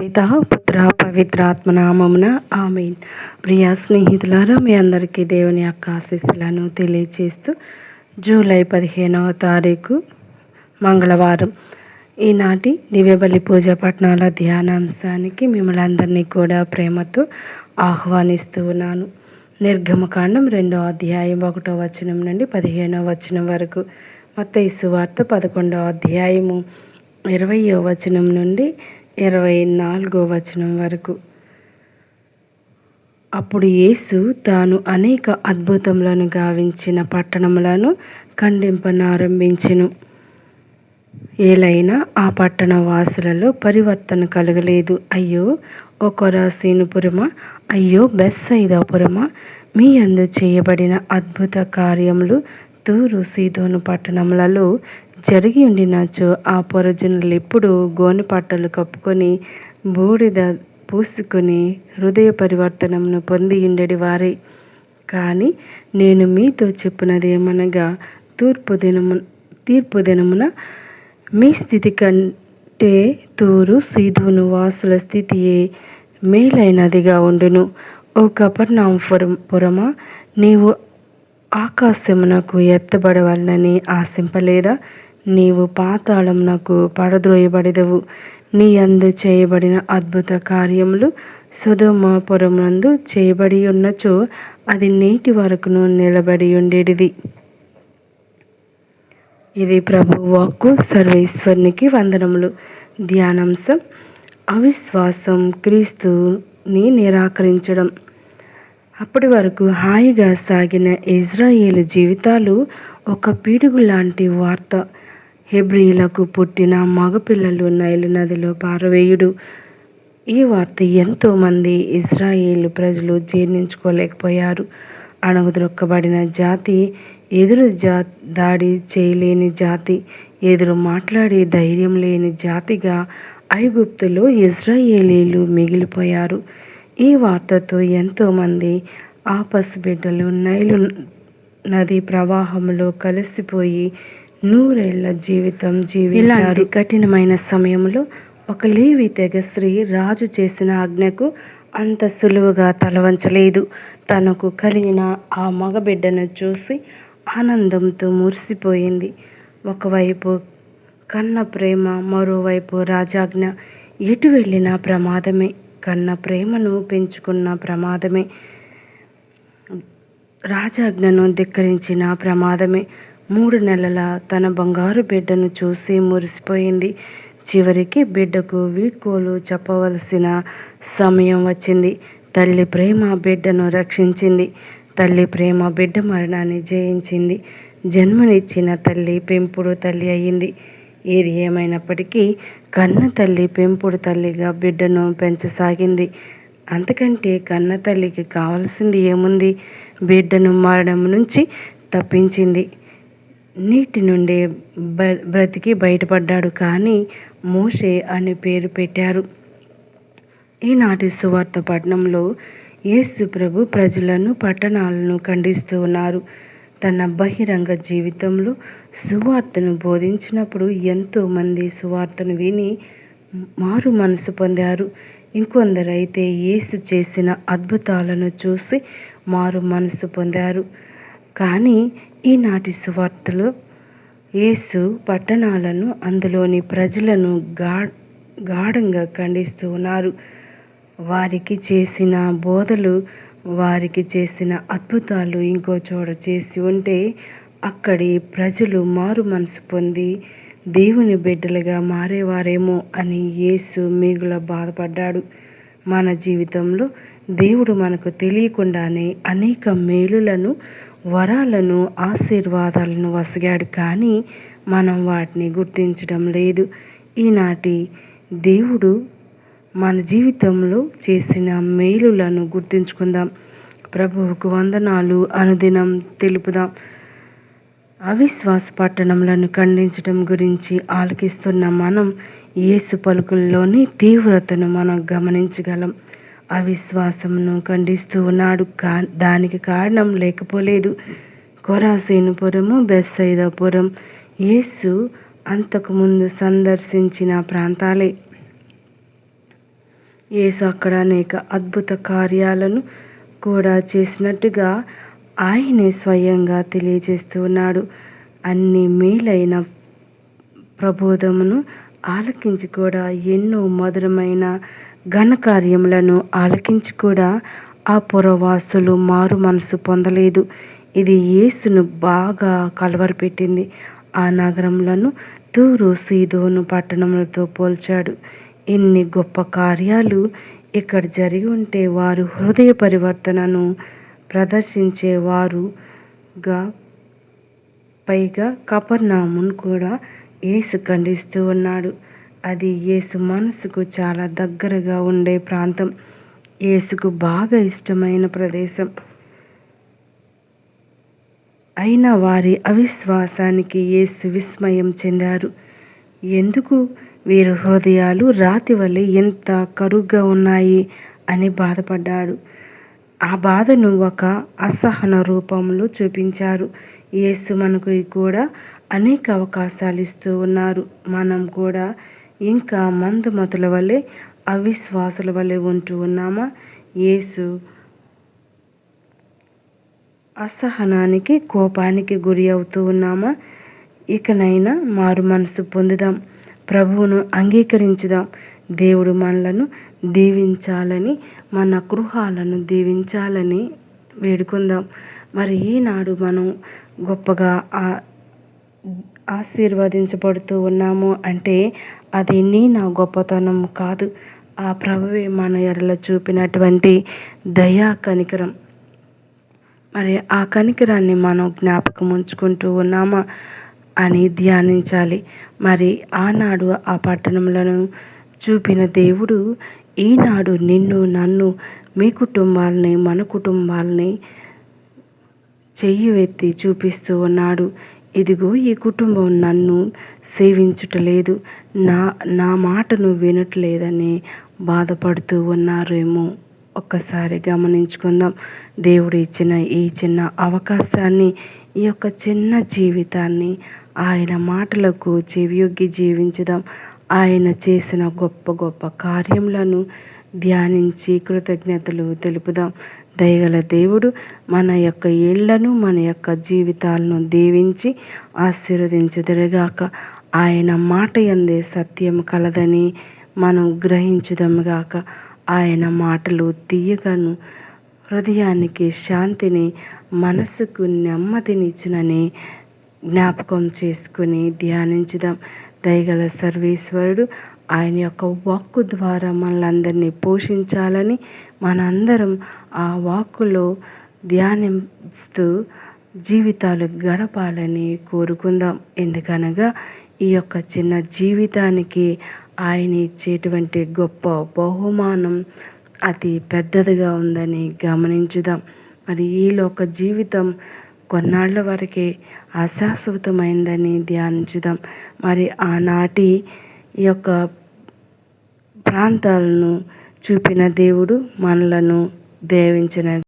పిత పుత్ర పవిత్రాత్మ నామమున ఆమెన్. ప్రియ స్నేహితులారా మీ అందరికీ దేవుని యొక్క ఆశీస్సులను తెలియచేస్తూ జూలై పదిహేనవ తారీఖు మంగళవారం. ఈనాటి దివ్యబలి పూజ పట్నాల ధ్యానాంశానికి మిమ్మల్ని అందరినీ కూడా ప్రేమతో ఆహ్వానిస్తూ ఉన్నాను. నిర్గమకాండం రెండో అధ్యాయం ఒకటో వచనం నుండి పదిహేనో వచనం వరకు. మొత్త సువార్త పదకొండో అధ్యాయము ఇరవయో వచనం నుండి ఇరవై నాలుగో వచనం వరకు. అప్పుడు యేసు తాను అనేక అద్భుతములను గావించిన పట్టణములను ఖండింపనారంభించెను. ఏలైనా ఆ పట్టణ వాసులలో పరివర్తన కలగలేదు. అయ్యో ఓ కొరాసీనుపురమా అయ్యో బెస్సైదాపురమ మీ అందు చేయబడిన అద్భుత కార్యములు తూరు సీదోను పట్టణములలో జరిగి ఉండినచో ఆ పొరజనులు ఎప్పుడు గోనె పట్టలు కప్పుకొని బూడిద పూసుకొని హృదయ పరివర్తనమును పొంది ఉండడి వారే. కానీ నేను మీతో చెప్పినది ఏమనగా తూర్పు దినము తీర్పు దినమున మీ స్థితి కంటే తూరు సీధోను వాసుల స్థితియే మేలైనదిగా ఉండును. ఓ కపర్నాంపురం పురమా నీవు ఆకాశమునకు ఎత్తబడవాలని ఆశింపలేదా? నీవు పాతాళమునకు పడద్రోయబడిదవు నీ అందు చేయబడిన అద్భుత కార్యములు సుధమాపురమునందు చేయబడి ఉన్నచో అది నేటి వరకును నిలబడి ఉండేది ఇది ప్రభు వాక్కు సర్వేశ్వరునికి వందనములు. ధ్యానాంశం అవిశ్వాసం క్రీస్తుని నిరాకరించడం. అప్పటి వరకు హాయిగా సాగిన ఇజ్రాయేల్ జీవితాలు ఒక పీడుగు లాంటి వార్త. హెబ్రియులకు పుట్టిన మగపిల్లలు నైలు నదిలో పారవేయుడు. ఈ వార్త ఎంతోమంది ఇజ్రాయేల్ ప్రజలు జీర్ణించుకోలేకపోయారు. అణగుదొక్కబడిన జాతి ఎదురు జా దాడి చేయలేని జాతి ఎదురు మాట్లాడే ధైర్యం లేని జాతిగా ఐగుప్తులో ఇజ్రాయేలీలు మిగిలిపోయారు. ఈ వార్తతో ఎంతోమంది ఆపస్ బిడ్డలు నైలు నది ప్రవాహంలో కలిసిపోయి నూరేళ్ళ జీవితం జీవించారు. కఠినమైన సమయంలో ఒక లేవి తెగ స్త్రీ రాజు చేసిన ఆజ్ఞకు అంత సులువుగా తలవంచలేదు. తనకు కలిగిన ఆ మగబిడ్డను చూసి ఆనందంతో మురిసిపోయింది. ఒకవైపు కన్న ప్రేమ మరోవైపు రాజాజ్ఞ. ఎటు వెళ్ళినా ప్రమాదమే. కన్న ప్రేమను పెంచుకున్న ప్రమాదమే. రాజాజ్ఞను ధిక్కరించిన ప్రమాదమే. మూడు నెలల తన బంగారు బిడ్డను చూసి మురిసిపోయింది. చివరికి బిడ్డకు వీడ్కోలు చెప్పవలసిన సమయం వచ్చింది. తల్లి ప్రేమ బిడ్డను రక్షించింది. తల్లి ప్రేమ బిడ్డ మరణాన్ని జయించింది. జన్మనిచ్చిన తల్లి పెంపుడు తల్లి అయ్యింది ఏది ఏమైనప్పటికీ కన్న తల్లి పెంపుడు తల్లిగా బిడ్డను పెంచసాగింది. అంతకంటే కన్న తల్లికి కావాల్సింది ఏముంది? బిడ్డను మరణం నుంచి తప్పించింది. నీటి నుండి బ్రతికి బయటపడ్డాడు కానీ మోషే అని పేరు పెట్టారు. ఈనాటి సువార్త పట్టణంలో యేసు ప్రభు ప్రజలను పట్టణాలను ఖండిస్తూ ఉన్నారు. తన బహిరంగ జీవితంలో సువార్తను బోధించినప్పుడు ఎంతోమంది సువార్తను విని మారు మనసు పొందారు. ఇంకొందరైతే యేసు చేసిన అద్భుతాలను చూసి మారు మనసు పొందారు. కానీ ఈనాటి సువార్తలు యేసు పట్టణాలను అందులోని ప్రజలను గా గాఢంగా ఖండిస్తూ ఉన్నారు. వారికి చేసిన బోధలు వారికి చేసిన అద్భుతాలు ఇంకో చోట చేసి ఉంటే అక్కడి ప్రజలు మారు మనసు పొంది దేవుని బిడ్డలుగా మారేవారేమో అని యేసు మిగుల బాధపడ్డాడు. మన జీవితంలో దేవుడు మనకు తెలియకుండానే అనేక మేలులను వరాలను ఆశీర్వాదాలను వసగాడు కానీ మనం వాటిని గుర్తించడం లేదు. ఈనాటి దేవుడు మన జీవితంలో చేసిన మేలులను గుర్తించుకుందాం. ప్రభువుకు వందనాలు అనుదినం తెలుపుదాం. అవిశ్వాస పట్టణంలను ఖండించడం గురించి ఆలకిస్తున్న మనం యేసు పలుకుల్లోని తీవ్రతను మనం గమనించగలం. అవిశ్వాసమును ఖండిస్తూ ఉన్నాడు. కా దానికి కారణం లేకపోలేదు. కొరాసీనుపురము బెస్సైదపురం యేసు అంతకుముందు సందర్శించిన ప్రాంతాలే. యేసు అక్కడ అనేక అద్భుత కార్యాలను కూడా చేసినట్టుగా ఆయనే స్వయంగా తెలియజేస్తూ ఉన్నాడు. అన్ని మేలైన ప్రబోధమును ఆలకించి కూడా ఎన్నో మధురమైన ఘనకార్యములను ఆలకించి కూడా ఆ పురవాసులు మారు మనసు పొందలేదు. ఇది యేసును బాగా కలవరపెట్టింది. ఆ నగరములను తూరు సీదోను పట్టణములతో పోల్చాడు. ఇన్ని గొప్ప కార్యాలు ఇక్కడ జరిగి ఉంటే వారు హృదయ పరివర్తనను ప్రదర్శించేవారుగా. పైగా కపర్నామును కూడా ఏసు ఖండిస్తూ ఉన్నాడు. అది యేసు మనసుకు చాలా దగ్గరగా ఉండే ప్రాంతం. యేసుకు బాగా ఇష్టమైన ప్రదేశం. అయినా వారి అవిశ్వాసానికి యేసు విస్మయం చెందారు. ఎందుకు? వీరి హృదయాలు రాతి వలె ఎంత కరుగ్గా ఉన్నాయి అని బాధపడ్డాడు. ఆ బాధను ఒక అసహన రూపంలో చూపించారు. యేసు మనకు కూడా అనేక అవకాశాలు ఇస్తూ ఉన్నారు. మనం కూడా ఇంకా మందుమతుల వలె అవిశ్వాసుల వలె ఉంటూ ఉన్నామా? యేసు అసహనానికి కోపానికి గురి అవుతూ ఉన్నామా? ఇకనైనా మారు మనసు పొందుదాం. ప్రభువును అంగీకరించుదాం. దేవుడు మనలను దీవించాలని మన గృహాలను దీవించాలని వేడుకుందాం. మరి ఈనాడు మనం గొప్పగా ఆశీర్వదించబడుతూ ఉన్నాము అంటే అది నా గొప్పతనం కాదు. ఆ ప్రభువే మన ఎడల చూపినటువంటి దయా కనికరం. మరి ఆ కనికరాన్ని మనం జ్ఞాపకం ఉంచుకుంటూ ఉన్నామా అని ధ్యానించాలి. మరి ఆనాడు ఆ పట్టణంలో చూపిన దేవుడు ఈనాడు నిన్ను నన్ను మీ కుటుంబాలని మన కుటుంబాలని చెయ్యి ఎత్తి చూపిస్తూ ఉన్నాడు. ఇదిగో ఈ కుటుంబం నన్ను సేవించుటలేదు. నా నా మాటను వినట్లేదని బాధపడుతూ ఉన్నారేమో. ఒక్కసారి గమనించుకుందాం. దేవుడు ఇచ్చిన ఈ చిన్న అవకాశాన్ని ఈ యొక్క చిన్న జీవితాన్ని ఆయన మాటలకు చెవియొగ్గి జీవించుదాం. ఆయన చేసిన గొప్ప గొప్ప కార్యములను ధ్యానించి కృతజ్ఞతలు తెలుపుదాం. దయగల దేవుడు మన యొక్క ఇళ్ళను మన యొక్క జీవితాలను దీవించి ఆశీర్వదించుదరుగాక. ఆయన మాట ఎందే సత్యం కలదని మనం గ్రహించుదముగాక ఆయన మాటలు తీయగను. హృదయానికి శాంతిని మనసుకు నెమ్మదినిచ్చునని జ్ఞాపకం చేసుకుని ధ్యానించుదాం. దయగల సర్వేశ్వరుడు ఆయన యొక్క వాక్కు ద్వారా మనలందరినీ పోషించాలని మనందరం ఆ వాక్కులో ధ్యానిస్తూ జీవితాలు గడపాలని కోరుకుందాం. ఎందుకనగా ఈ యొక్క చిన్న జీవితానికి ఆయన ఇచ్చేటువంటి గొప్ప బహుమానం అతి పెద్దదిగా ఉందని గమనించుదాం. మరి ఈ లోక జీవితం కొన్నాళ్ళ వరకే అశాశ్వతమైందని ధ్యానించుదాం. మరి ఆనాటి యొక్క ప్రాంతాలను చూపిన దేవుడు మనలను దేవించిన